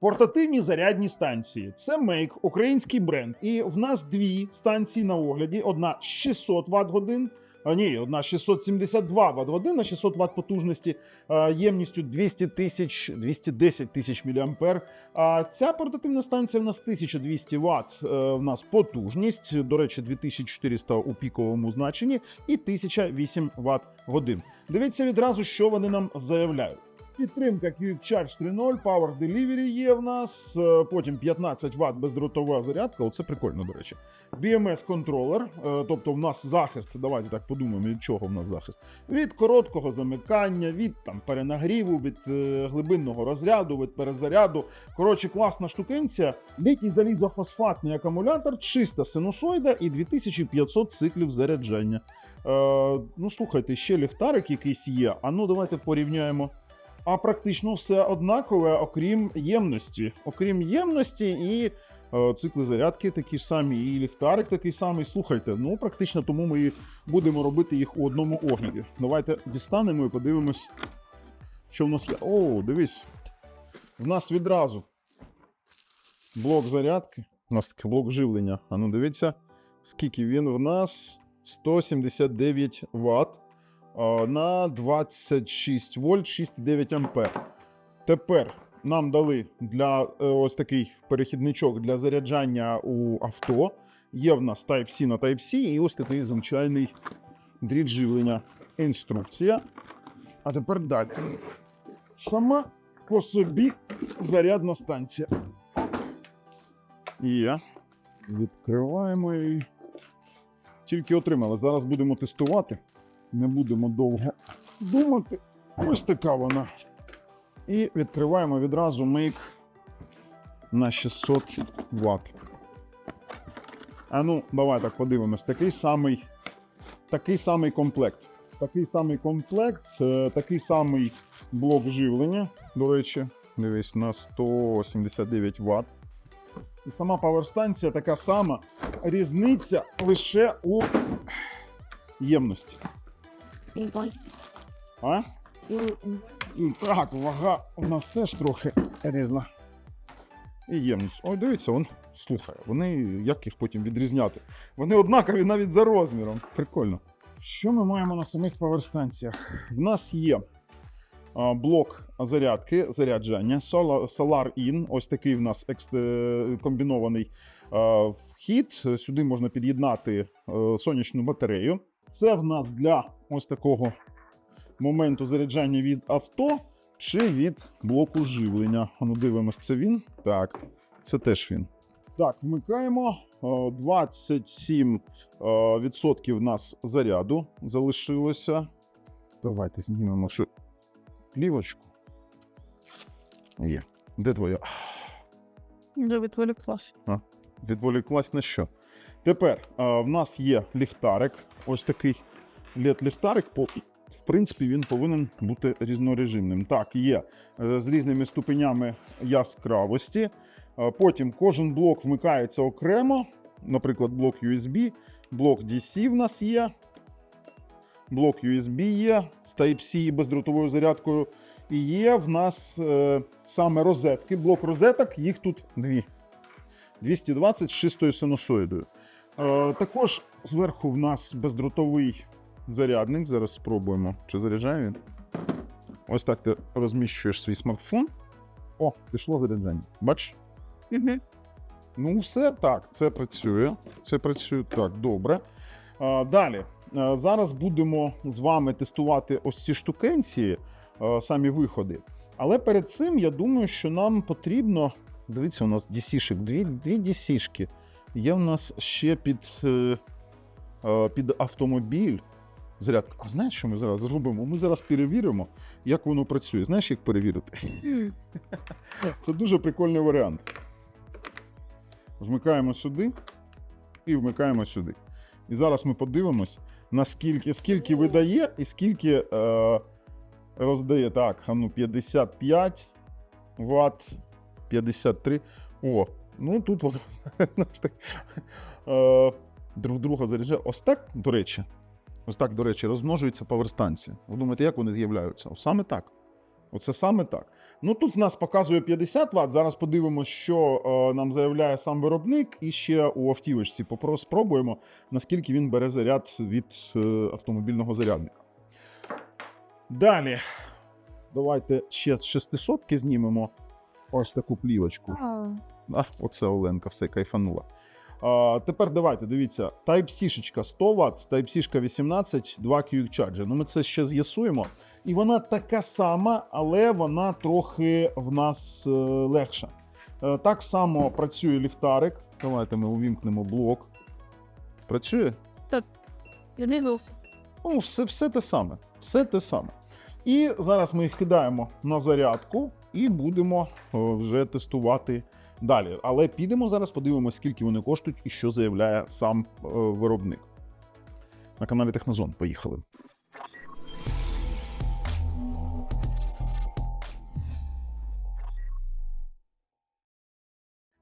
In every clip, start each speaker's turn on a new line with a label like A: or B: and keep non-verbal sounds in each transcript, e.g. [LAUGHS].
A: Портативні зарядні станції. Це Make, український бренд. І в нас дві станції на огляді: одна 600 Вт годин. А ні, одна 672 Вт годин на 600 Вт потужності ємністю 200 тисяч 210 тисяч мА. А ця портативна станція в нас 1200 Вт. е, В нас потужність, до речі, 2400 у піковому значенні і 1008 Вт годин. Дивіться відразу, що вони нам заявляють. Підтримка Quick Charge 3.0, Power Delivery є в нас. е, Потім 15 Вт бездротова зарядка. Оце прикольно, до речі. BMS контролер, е, тобто в нас захист. Давайте так подумаємо, від чого в нас захист. Від короткого замикання, від там перенагріву, від е, глибинного розряду, від перезаряду. Коротше, класна штукенція. Літній залізофосфатний акумулятор, чиста синусоїда і 2500 циклів заряджання. Е, ну, слухайте, ще ліхтарик якийсь є. А ну давайте порівняємо. А практично все однакове, окрім ємності. Окрім ємності і е, цикли зарядки такі ж самі, і ліхтарик такий самий. Слухайте, ну практично тому ми і будемо робити їх у одному огляді. Давайте дістанемо і подивимось, що в нас є. О, дивись. В нас відразу блок зарядки. У нас такий блок живлення. А ну дивіться, скільки він в нас 179 Вт а, на 26 вольт 6,9 ампер. Тепер нам дали для е, ось такий перехідничок для заряджання у авто. Є в нас Type-C на Type-C і ось такий звичайний дріт живлення. Інструкція. А тепер далі. Сама по собі зарядна станція. Є. Відкриваємо її. Тільки отримали. Зараз будемо тестувати. Не будемо довго думати. Ось така вона. І відкриваємо відразу Make на 600 Вт. А ну, давай так подивимось. Такий самий, такий самий комплект. Такий самий комплект, е, такий самий блок живлення. До речі, дивись, на 179 Вт. І сама паверстанція така сама. Різниця лише у ємності. А? Так, вага у нас теж трохи різна. І ємність. Ой, дивіться, он слухай, вони як їх потім відрізняти? Вони однакові навіть за розміром. Прикольно. Що ми маємо на самих паверстанціях? В нас є а, блок зарядки, заряджання, Solar, In. Ось такий в нас екс- комбінований а, вхід. Сюди можна під'єднати е, сонячну батарею. Це в нас для ось такого моменту заряджання від авто чи від блоку живлення. А ну дивимось, це він? Так, це теж він. Так, вмикаємо. 27 о, відсотків в нас заряду залишилося. Давайте знімемо цю плівочку. Є. Де твоя?
B: Я відволіклась.
A: Відволіклась на що? Тепер а, в нас є ліхтарик. Ось такий LED-ліхтарик. В принципі, він повинен бути різнорежимним. Так, є е, з різними ступенями яскравості. Потім кожен блок вмикається окремо. Наприклад, блок USB, блок DC в нас є. Блок USB є з Type-C і бездротовою зарядкою. І є в нас е, саме розетки. Блок розеток, їх тут дві. 220 з чистою синусоїдою. Е, також зверху в нас бездротовий зарядник. Зараз спробуємо, чи заряджає він. Ось так ти розміщуєш свій смартфон. О, пішло заряджання. Бач?
B: Угу.
A: Ну, все так, це працює. Це працює так, добре. Е, далі. Е, зараз будемо з вами тестувати ось ці штукенці, е, самі виходи. Але перед цим я думаю, що нам потрібно. Дивіться, у нас DC-шик, дві, дві DC-шки. Є в нас ще під, е, е, під автомобіль. Зарядка. А знаєш, що ми зараз зробимо? Ми зараз перевіримо, як воно працює. Знаєш, як перевірити? [LAUGHS] Це дуже прикольний варіант. Вмикаємо сюди і вмикаємо сюди. І зараз ми подивимось, наскільки скільки видає і скільки е, роздає. Так, ну 55 Вт, 53. О, ну тут воно [LAUGHS] е, друг друга заряджає. Ось так, до речі, ось так, до речі, розмножується паверстанція. Ви думаєте, як вони з'являються? Ось Саме так. Оце саме так. Ну тут в нас показує 50 Вт. Зараз подивимося, що е, нам заявляє сам виробник, і ще у автівочці попро- спробуємо, наскільки він бере заряд від е, автомобільного зарядника. Далі. Давайте ще з 600 знімемо ось таку плівочку.
B: А,
A: оце Оленка все кайфанула. А, тепер давайте, дивіться, Type-C 100 Вт, Type-C 18, 2 Quick Charger. Ну, ми це ще з'ясуємо. І вона така сама, але вона трохи в нас е, легша. Е, так само працює ліхтарик. Давайте ми увімкнемо блок. Працює?
B: я дивився.
A: Ну, все, все те саме. Все те саме. І зараз ми їх кидаємо на зарядку і будемо е, вже тестувати далі. Але підемо зараз, подивимося, скільки вони коштують і що заявляє сам е, виробник. На каналі Технозон. Поїхали.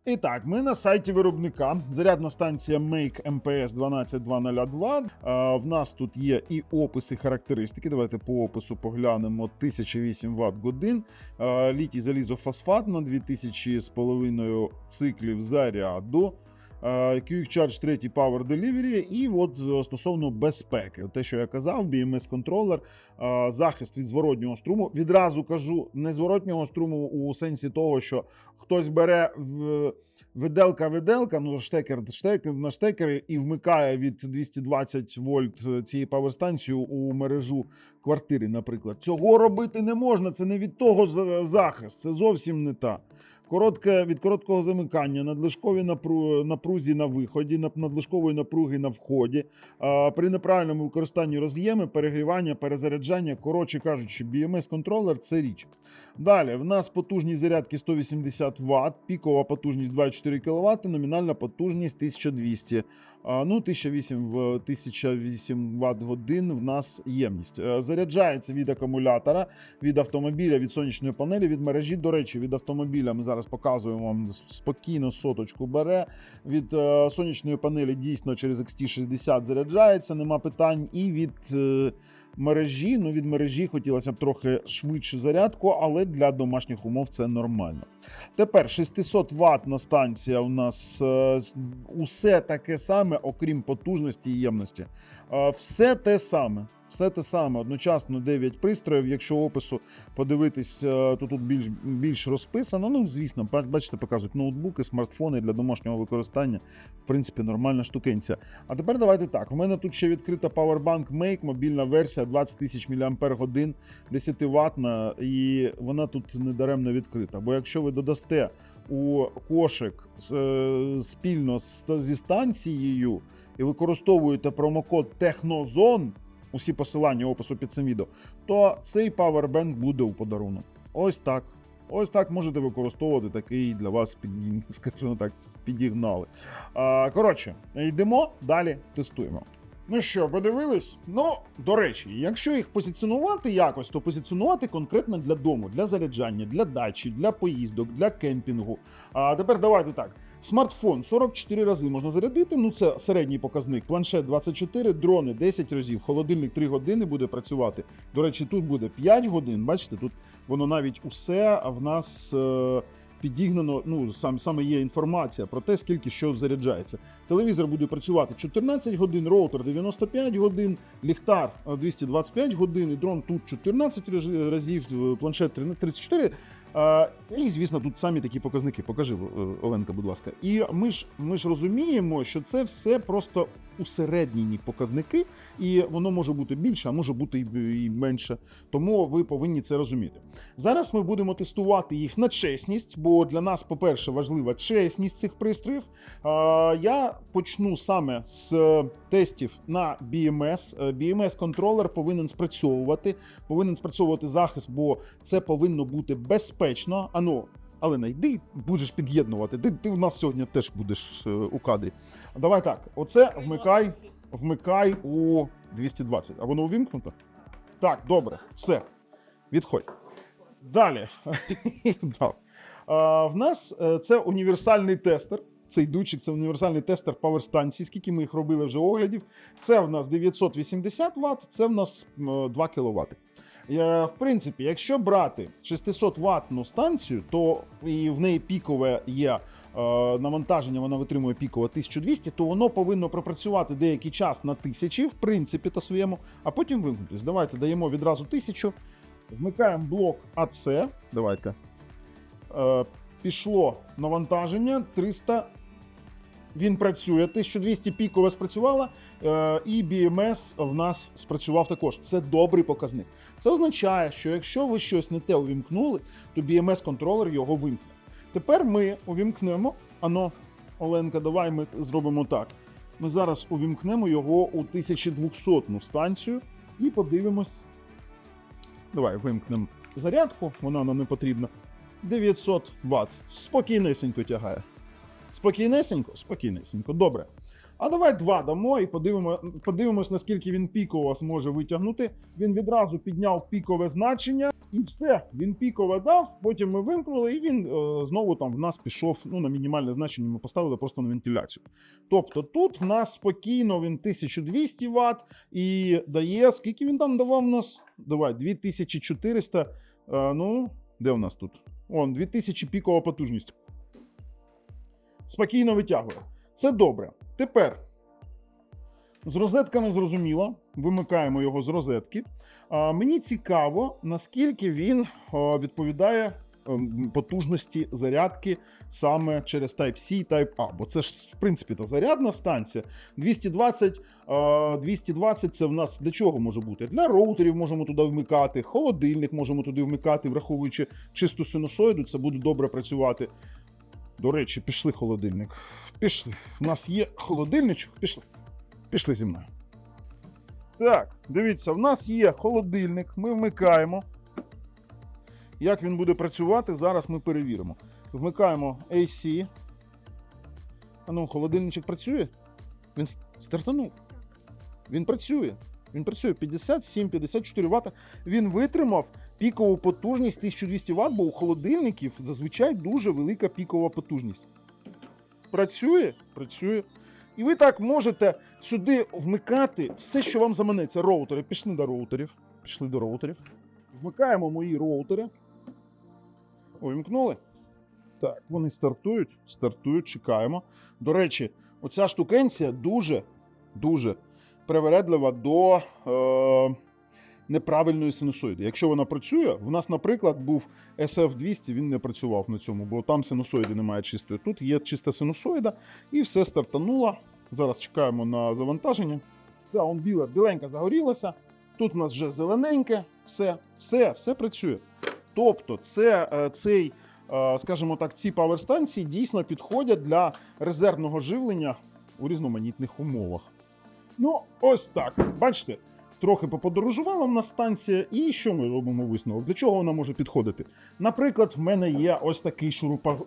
A: І так, ми на сайті виробника. Зарядна станція Make MPS 12202. Е, В нас тут є і описи, характеристики. Давайте по опису поглянемо 1008 Вт годин. Літій залізофосфат на 2000 з половиною циклів заряду. Е, Quick Charge 3 Power Delivery, і от е, стосовно безпеки, те, що я казав, BMS контролер, е, захист від зворотнього струму. Відразу кажу, не зворотнього струму у сенсі того, що хтось бере в виделка виделка, ну штекер, штекер на штекери і вмикає від 220 вольт цієї паверстанцію у мережу квартири, наприклад. Цього робити не можна. Це не від того за- захист, це зовсім не та. Коротке від короткого замикання, надлишкові напру, напрузі на виході, надлишкової напруги на вході, при неправильному використанні роз'єми, перегрівання, перезаряджання. Коротше кажучи, BMS контролер це річ. Далі в нас потужність зарядки 180 Вт, пікова потужність 24 кВт, номінальна потужність 1200. А, Ну, 1008 1008 Вт годин в нас ємність. Е, Заряджається від акумулятора, від автомобіля, від сонячної панелі, від мережі. До речі, від автомобіля ми зараз показуємо вам спокійно соточку бере. Від е, сонячної панелі дійсно через XT60 заряджається, нема питань. І від е, мережі, ну від мережі хотілося б трохи швидше зарядку, але для домашніх умов це нормально. Тепер 600 ватна станція у нас е, усе таке саме, окрім потужності і ємності. Е, Все те саме. Все те саме, одночасно 9 пристроїв. Якщо опису подивитись, е, то тут більш, більш розписано. Ну, звісно, бачите, показують ноутбуки, смартфони для домашнього використання. В принципі, нормальна штукенця. А тепер давайте так. У мене тут ще відкрита Powerbank Make, мобільна версія 20 тисяч мАч, 10 ватна, і вона тут недаремно відкрита. Бо якщо ви додасте у кошик е, спільно зі станцією і використовуєте промокод Технозон, усі посилання опису під цим відео, то цей Powerbank буде у подарунок. Ось так. Ось так можете використовувати такий для вас під, [LAUGHS] скажімо так, підігнали. Коротше, йдемо далі, тестуємо. Ну що, подивились? Ну, до речі, якщо їх позиціонувати якось, то позиціонувати конкретно для дому, для заряджання, для дачі, для поїздок, для кемпінгу. А тепер давайте так. Смартфон 44 рази можна зарядити. Ну це середній показник. Планшет 24, дрони 10 разів, холодильник 3 години буде працювати. До речі, тут буде 5 годин. Бачите, тут воно навіть усе в нас. е, Підігнано, ну сам саме є інформація про те, скільки що заряджається. Телевізор буде працювати 14 годин, роутер 95 годин, ліхтар е, 225 годин, і дрон тут 14 раз- разів, е, планшет 34. Е, І, звісно, тут самі такі показники. Покажи, е, Оленка, будь ласка. І ми ж ми ж розуміємо, що це все просто усередніні показники, і воно може бути більше, а може бути і менше. Тому ви повинні це розуміти. Зараз ми будемо тестувати їх на чесність, бо для нас, по-перше, важлива чесність цих пристроїв. Я почну саме з е, тестів на BMS. Е, BMS контролер повинен спрацьовувати, повинен спрацьовувати захист, бо це повинно бути безпечно. Ану, але найди, будеш під'єднувати. Ти, ти у нас сьогодні теж будеш е, у кадрі. Давай так: оце вмикай, вмикай у 220. А воно увімкнуто? Так, добре, все. Відходь. Далі. [LAUGHS] В нас е, це універсальний тестер. Цей дучик це універсальний тестер паверстанції, скільки ми їх робили вже оглядів. Це в нас 980 Вт, це в нас 2 кВт. Е, В принципі, якщо брати 600 ваттну станцію, то і в неї пікове є е, навантаження, вона витримує пікове 1200, то воно повинно пропрацювати деякий час на 1000, в принципі, то своєму, а потім вимкнутись. Давайте даємо відразу 1000, вмикаємо блок АЦ. Давайте. Е, Пішло навантаження 300. Він працює. 1200 пікове спрацювала, е, і BMS в нас спрацював також. Це добрий показник. Це означає, що якщо ви щось не те увімкнули, то BMS-контролер його вимкне. Тепер ми увімкнемо. Ано, Оленка, давай ми зробимо так. Ми зараз увімкнемо його у 1200 станцію і подивимось. Давай вимкнемо зарядку, вона нам не потрібна. 900 Вт. Спокійнесенько тягає. Спокійнесенько, спокійнесенько. Добре. А давай два дамо і подивимо, подивимось, наскільки він піково зможе витягнути. Він відразу підняв пікове значення, і все. Він пікове дав. Потім ми вимкнули, і він е, знову там в нас пішов. Ну на мінімальне значення. Ми поставили просто на вентиляцію. Тобто тут в нас спокійно він 1200 Вт і дає. Скільки він там давав нас? Давай, 2400. Е, ну, де в нас тут? Он, 2000 пікова потужність спокійно витягує. Це добре. Тепер з розетками зрозуміло. Вимикаємо його з розетки. А, мені цікаво, наскільки він відповідає ем, потужності зарядки саме через Type-C, і Type-A. Бо це ж, в принципі, та зарядна станція. 220, а, 220 це в нас для чого може бути? Для роутерів можемо туди вмикати, холодильник можемо туди вмикати, враховуючи чисту синусоїду, це буде добре працювати. До речі, пішли холодильник. Пішли. У нас є холодильничок. Пішли. Пішли зі мною. Так, дивіться, в нас є холодильник. Ми вмикаємо. Як він буде працювати, зараз ми перевіримо. Вмикаємо AC. А ну, холодильничок працює? Він стартанув. Він працює. Він працює 57-54 Вт. Він витримав пікову потужність 1200 Вт, бо у холодильників зазвичай дуже велика пікова потужність. Працює? Працює. І ви так можете сюди вмикати все, що вам заманеться. Роутери. Пішли до роутерів. Пішли до роутерів. Вмикаємо мої роутери. Увімкнули. Так, вони стартують. Стартують, чекаємо. До речі, оця штукенція дуже, дуже привередлива до е, неправильної синусоїди. Якщо вона працює, в нас, наприклад, був SF200, він не працював на цьому, бо там синусоїди немає чистої. Тут є чиста синусоїда, і все стартануло. Зараз чекаємо на завантаження. Все, он біле, біленька загорілася. Тут у нас вже зелененьке, все, все, все працює. Тобто, це е, цей, е, скажімо так, ці паверстанції дійсно підходять для резервного живлення у різноманітних умовах. Ну, ось так. Бачите, трохи поподорожувала в нас станція, і що ми робимо висновок? Для чого вона може підходити? Наприклад, в мене є ось такий шурупа.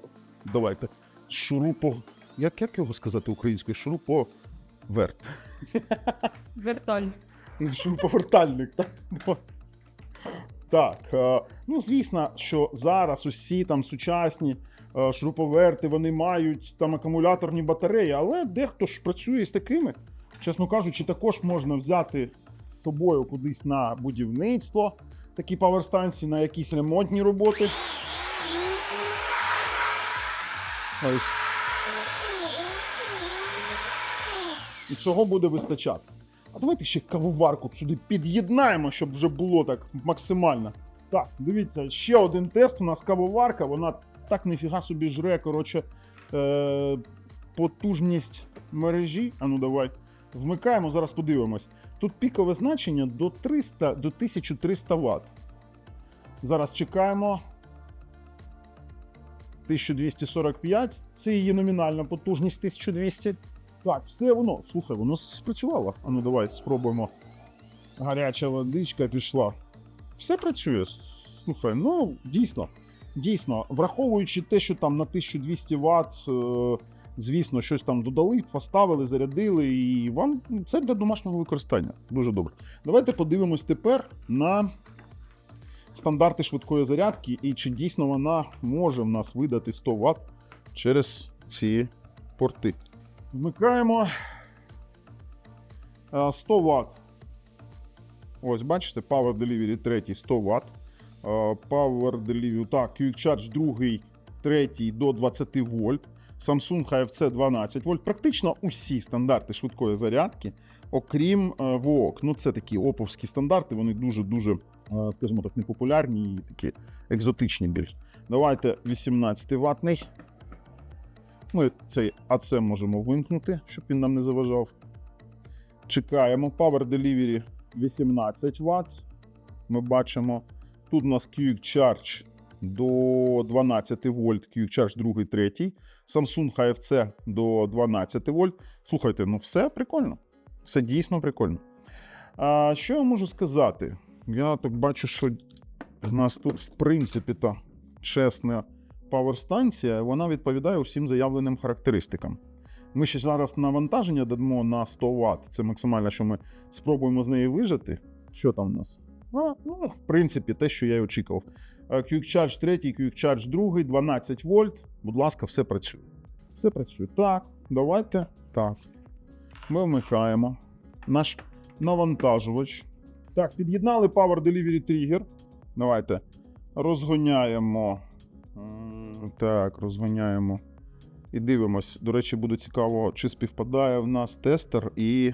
A: Давайте. Шурупо. Як, як його сказати українською? Шуруповерт. [LAUGHS]
B: Вертоль.
A: Шуруповертальник, так? Так, е, ну звісно, що зараз усі там сучасні е, шуруповерти вони мають там акумуляторні батареї, але дехто ж працює з такими. Чесно кажучи, також можна взяти з собою кудись на будівництво такі паверстанції, на якісь ремонтні роботи. Ось. І цього буде вистачати. А давайте ще кавоварку сюди під'єднаємо, щоб вже було так максимально. Так, дивіться, ще один тест. У нас кавоварка, вона так ніфіга собі жре, коротше, е- потужність мережі. А ну давай. Вмикаємо, зараз подивимось. Тут пікове значення до 300 до 1300 Вт. Зараз чекаємо. 1245. Це її номінальна потужність 1200. Так, все воно. Слухай, воно спрацювало. А ну давай спробуємо. Гаряча водичка пішла. Все працює. Слухай, ну дійсно. Дійсно, враховуючи те, що там на 1200 Вт, е, звісно, щось там додали, поставили, зарядили, і вам це для домашнього використання. Дуже добре. Давайте подивимось тепер на стандарти швидкої зарядки і чи дійсно вона може в нас видати 100 Вт через ці порти. Вмикаємо Е, 100 Вт. Ось, бачите, Power Delivery 3 100 Вт. Power Delivery, так, Quick Charge 2, 3 до 20 вольт. Samsung HFC 12 вольт. Практично усі стандарти швидкої зарядки, окрім е, VOOC. Ну, це такі оповські стандарти, вони дуже-дуже, е, скажімо так, непопулярні і такі екзотичні більш. Давайте 18 ватний. Ми цей АЦ можемо вимкнути, щоб він нам не заважав. Чекаємо. Power Delivery 18 Вт. Ми бачимо. Тут у нас Quick Charge до 12 вольт, Quick Charge 2, 3. Samsung HFC до 12 вольт. Слухайте, ну все прикольно. Все дійсно прикольно. А, що я можу сказати? Я так бачу, що в нас тут, в принципі, та чесна паверстанція, вона відповідає усім заявленим характеристикам. Ми ще зараз навантаження дамо на 100 Вт. Це максимально, що ми спробуємо з неї вижити. Що там у нас? А, ну, в принципі, те, що я й очікував. Е, Quick Charge 3, Quick Charge 2, 12 вольт. Будь ласка, все працює. Все працює. Так, давайте. Так. Ми вмикаємо наш навантажувач. Так, під'єднали Power Delivery Trigger. Давайте розгоняємо. Так, розгоняємо. І дивимось. До речі, буде цікаво, чи співпадає в нас тестер і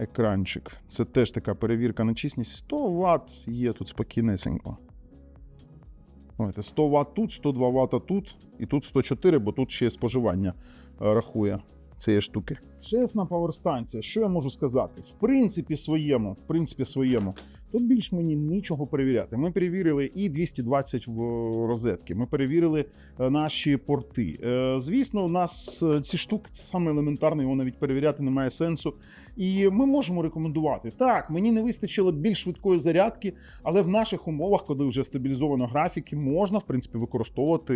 A: екранчик. Це теж така перевірка на чесність. 100 Вт є тут спокійнесенько. Давайте, 100 Вт тут, 102 Вт тут, і тут 104, бо тут ще споживання е, рахує цієї штуки. Чесна поверстанція, що я можу сказати? В принципі, своєму, в принципі, своєму. Тут більш мені нічого перевіряти. Ми перевірили і 220 в розетки. Ми перевірили е, наші порти. Е, Звісно, у нас е, ці штуки це саме елементарно, його навіть перевіряти немає сенсу. І ми можемо рекомендувати. Так, мені не вистачило більш швидкої зарядки, але в наших умовах, коли вже стабілізовано графіки, можна в принципі використовувати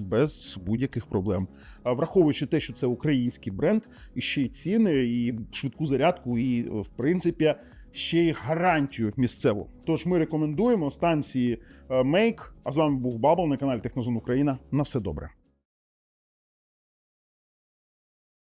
A: без будь-яких проблем. Враховуючи те, що це український бренд, і ще й ціни, і швидку зарядку, і в принципі. Ще й гарантію місцеву. Тож ми рекомендуємо станції е, Make. А з вами був Бабл на каналі Технозон Україна. На все добре.